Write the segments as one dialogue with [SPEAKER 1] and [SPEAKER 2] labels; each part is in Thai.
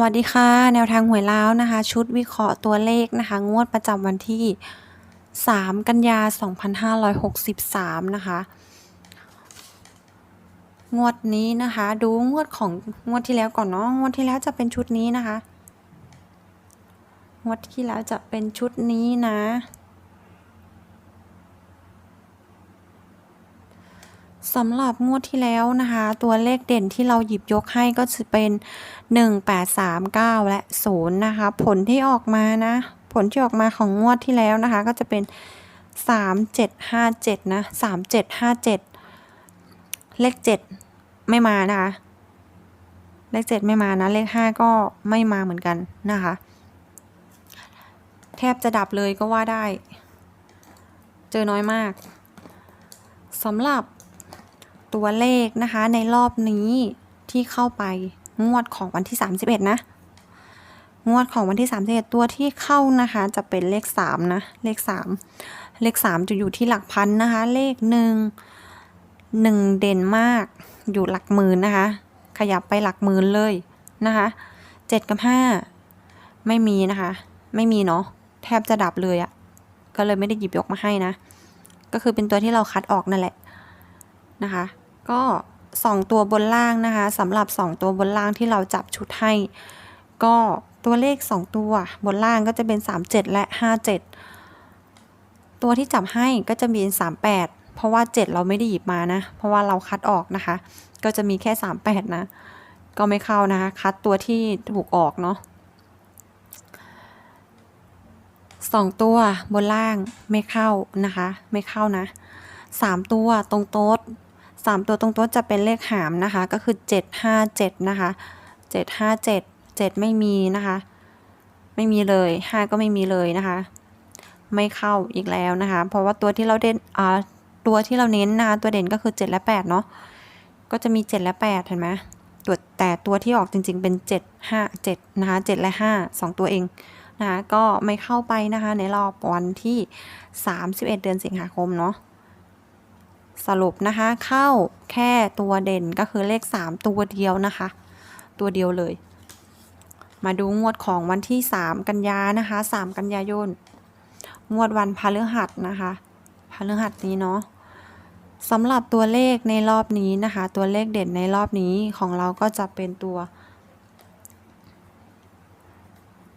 [SPEAKER 1] วัสดีค่ะ แนวทางหวยล้าวนะคะ ชุดวิเคราะห์ตัวเลขนะคะ งวดประจำวันที่ 3 กันยา 2563 นะคะ งวดนี้นะคะ ดูงวดของงวดที่แล้วก่อนเนาะงวดที่แล้วจะเป็นชุดนี้นะคะ งวดที่แล้วจะเป็นชุดนี้นะ สำหรับงวดที่แล้วนะคะ ตัวเลขเด่นที่เราหยิบยกให้ก็จะเป็น 1 8 3 9 และ 0 นะคะ ผลที่ออกมานะ ผลที่ออกมาของงวดที่แล้วนะคะ ก็จะเป็น 3 7 5 7 นะ 3 7 5 7 เลข 7 ไม่มานะคะ เลข 7 ไม่มานะ เลข 5 ก็ไม่มาเหมือนกันนะคะ แทบจะดับเลยก็ว่าได้ เจอน้อยมากสำหรับ ตัวเลขนะคะ ในรอบนี้ที่เข้าไปงวดของวันที่ 31 นะ งวดของวันที่ 31 ตัวที่เข้านะคะ จะเป็นเลข 3 นะ เลข 3 เลข 3 จะอยู่ที่หลักพันนะคะ เลข 1 1 เด่นมากอยู่หลักหมื่นนะคะ ขยับไปหลักหมื่นเลยนะคะ7กับ 5 ไม่มีนะคะ ไม่มีเนาะแทบจะดับเลยอะก็เลยไม่ได้หยิบยกมาให้นะ ก็คือเป็นตัวที่เราคัดออกนั่นแหละนะคะ ก็สองตัวบนล่างนะคะสำหรับสองตัวบนล่างที่เราจับชุดให้ ก็ตัวเลขสองตัวบนล่างก็จะเป็น 37 และ 57 ตัวที่จับให้ก็จะมี 38 เพราะว่า 7 เราไม่ได้หยิบมานะ เพราะว่าเราคัดออกนะคะ ก็จะมีแค่ 38 นะ ก็ไม่เข้านะคะ คัดตัวที่ถูกออกเนาะสองตัวบนล่างไม่เข้านะคะ ไม่เข้านะสามตัวตรงโต๊ด สามตัวตรงโต๊ดจะเป็นเลขหามนะคะ ก็คือเจ็ดห้าเจ็ดนะคะเจ็ดห้าเจ็ดเจ็ดไม่มีนะคะ ไม่มีเลยห้าก็ไม่มีเลยนะคะ ไม่เข้าอีกแล้วนะคะ เพราะว่าตัวที่เราเด่นอ่าตัวที่เราเน้นนะคะตัวเด่นก็คือเจ็ดและแปดเนาะก็จะมีเจ็ดและแปดเห็นไหมตัวแต่ตัวที่ออกจริงๆเป็นเจ็ดห้าเจ็ดนะคะเจ็ดและห้าสองตัวเองนะคะก็ไม่เข้าไปนะคะในรอบวันที่ 31 เดือนสิงหาคมเนาะ สรุปนะคะ เข้าแค่ตัวเด่นก็คือเลข 3 ตัวเดียวนะคะ ตัวเดียวเลย มาดูงวดของวันที่ 3 กันยานะคะ 3 กันยายนงวดวันพฤหัสนะคะพฤหัสนี้เนาะสำหรับตัวเลขในรอบนี้นะคะ ตัวเลขเด่นในรอบนี้ของเราก็จะเป็นตัว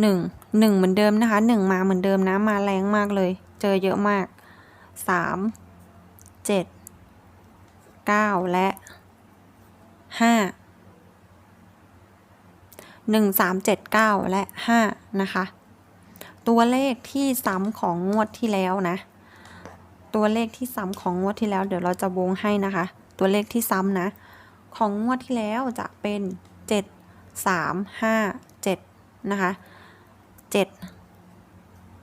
[SPEAKER 1] หนึ่งหนึ่งเหมือนเดิมนะคะหนึ่งมาเหมือนเดิมนะมาแรงมากเลย เจอเยอะมากสา มเจ็ดเก้าและห้าหนึ่งสามเจ็ดเก้าและห้านะคะ ตัวเลขที่ซ้ำของงวดที่แล้วนะ ตัวเลขที่ซ้ำของงวดที่แล้ว เดี๋ยวเราจะวงให้นะคะ ตัวเลขที่ซ้ำนะ ของงวดที่แล้วจะเป็นเจ็ดสามห้าเจ็ดนะคะเจ็ด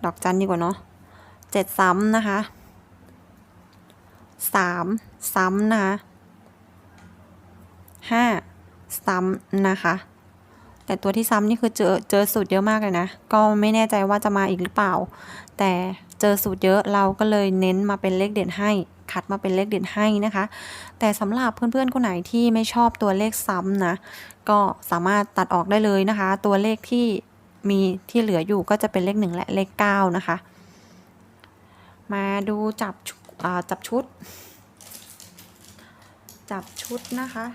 [SPEAKER 1] ดอกจันดีกว่าเนาะเจ็ดซ้ำนะคะสาม ซ้ำนะคะห้าซ้ำนะคะ แต่ตัวที่ซ้ำนี่คือเจอเจอสูตรเยอะมากเลยนะ ก็ไม่แน่ใจว่าจะมาอีกหรือเปล่า แต่เจอสูตรเยอะเราก็เลยเน้นมาเป็นเลขเด่นให้คัดมาเป็นเลขเด่นให้นะคะ แต่สำหรับเพื่อนๆคนไหนที่ไม่ชอบตัวเลขซ้ำนะ ก็สามารถตัดออกได้เลยนะคะ ตัวเลขที่มีที่เหลืออยู่ก็จะเป็นเลขหนึ่งและเลขเก้านะคะ มาดูจับจับชุด จับชุดนะคะ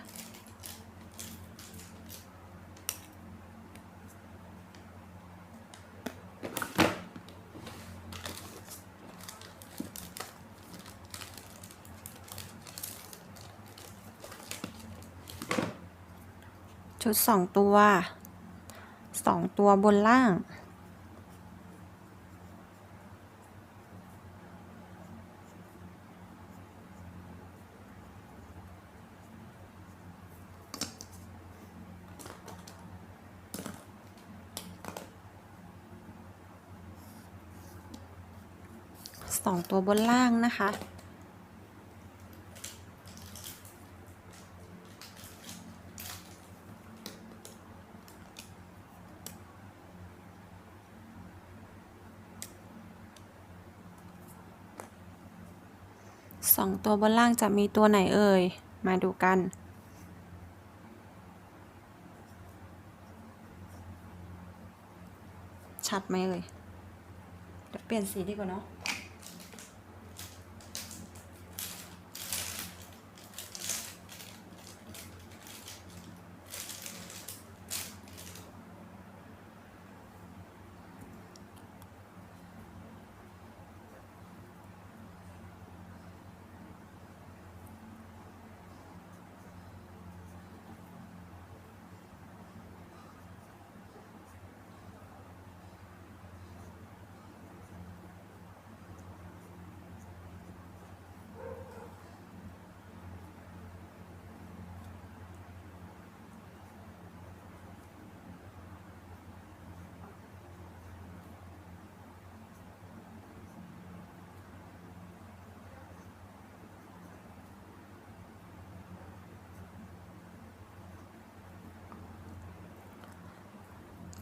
[SPEAKER 1] ชุดสองตัวสองตัวบนล่าง สองตัวบนล่างนะคะ สองตัวบนล่างจะมีตัวไหนเอ่ย มาดูกันชัดไหมเอ่ยเดี๋ยวเปลี่ยนสีดีกว่าเนาะ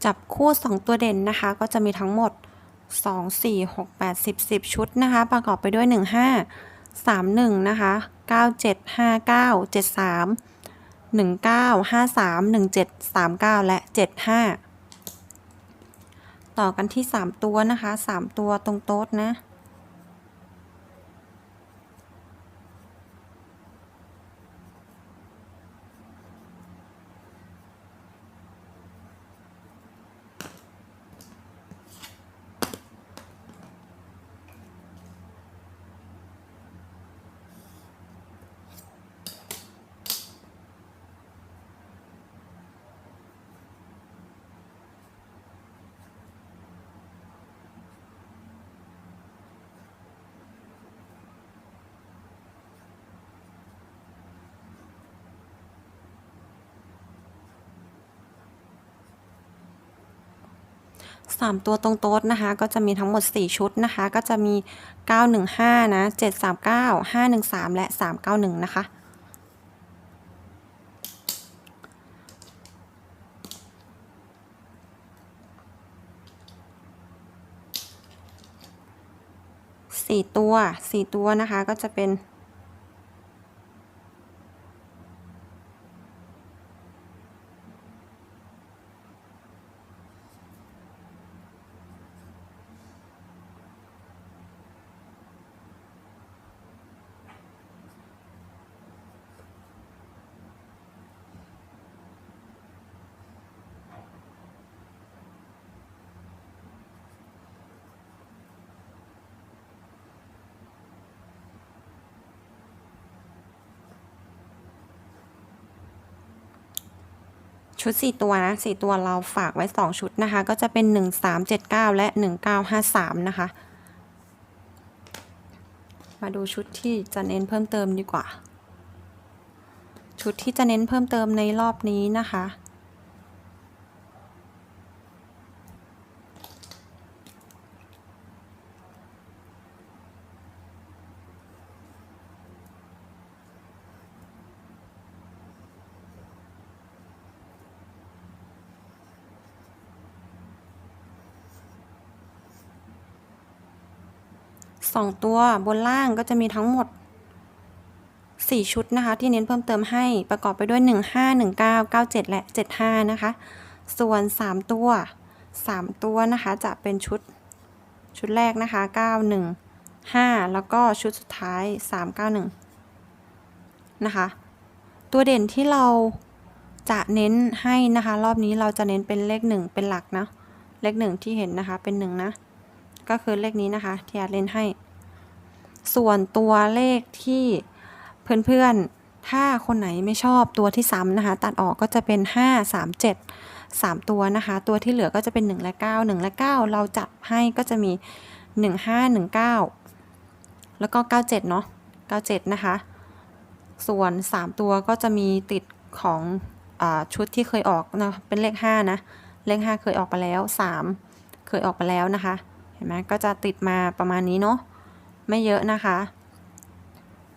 [SPEAKER 1] จับคู่ 2 ตัวเด่นนะคะ ก็จะมีทั้งหมด 2 4 6 8 10 10 ชุดนะคะ ประกอบไปด้วย 15 31 นะคะ 97 59 73 19 53 17 39 และ 75 ต่อกันที่ 3 ตัวนะคะ 3 ตัวตรงโต๊ดนะ สามตัวตรงโต๊ดนะคะ ก็จะมีทั้งหมด 4 ชุดนะคะ ก็จะมี 915 นะ 739 513 และ 391 นะคะสี่ตัวสี่ตัวนะคะก็จะเป็น ชุด 4 ตัวนะ4ตัวเราฝากไว้ 2 ชุดนะคะ ก็จะเป็น 1379 และ 1953 นะคะ มาดูชุดที่จะเน้นเพิ่มเติมดีกว่า ชุดที่จะเน้นเพิ่มเติมในรอบนี้นะคะ สองตัวบนล่างก็จะมีทั้งหมด 4 ชุดนะคะ ที่เน้นเพิ่มเติมให้ประกอบไปด้วย 15 19 97 และ 75 นะคะ ส่วน 3 ตัว 3 ตัวนะคะจะเป็นชุดชุดแรกนะคะ 91 5 แล้วก็ชุดสุดท้าย 391 นะคะ ตัวเด่นที่เราจะเน้นให้นะคะ รอบนี้เราจะเน้นเป็นเลข 1 เป็นหลักนะ เลข 1 ที่เห็นนะคะเป็น 1 นะ ก็คือเลขนี้นะคะ ที่อาจเล่นให้ ส่วนตัวเลขที่เพื่อนๆ ถ้าคนไหนไม่ชอบตัวที่ซ้ำนะคะ ตัดออกก็จะเป็น 5 3 7 3 ตัวนะคะ ตัวที่เหลือก็จะเป็น 1 และ 9 1 และ 9 เราจัดให้ก็จะมี 1 5 1 9 แล้วก็ 97 เนาะ97 นะคะ ส่วน 3 ตัวก็จะมีติดของอชุดที่เคยออกนะเป็นเลข 5 นะ เลข 5 เคยออกไปแล้ว 3 เคยออกไปแล้วนะคะ ห็นไหมก็จะติดมาประมาณนี้เนาะไม่เยอะนะคะ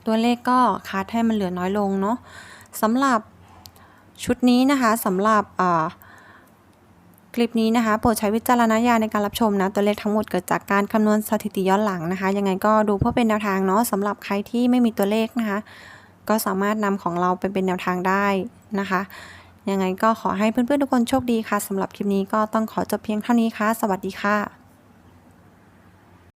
[SPEAKER 1] ตัวเลขก็คัดให้มันเหลือน้อยลงเนาะสำหรับชุดนี้นะคะสำหรับคลิปนี้นะคะโปรดใช้วิจารณญาณในการรับชมนะ ตัวเลขทั้งหมดเกิดจากการคำนวณสถิติย้อนหลังนะคะ ยังไงก็ดูเพื่อเป็นแนวทางเนาะสำหรับใครที่ไม่มีตัวเลขนะคะ ก็สามารถนำของเราไปเป็นแนวทางได้นะคะ ยังไงก็ขอให้เพื่อนๆทุกคนโชคดีค่ะสำหรับคลิปนี้ก็ต้องขอจบเพียงเท่านี้ค่ะ สวัสดีค่ะ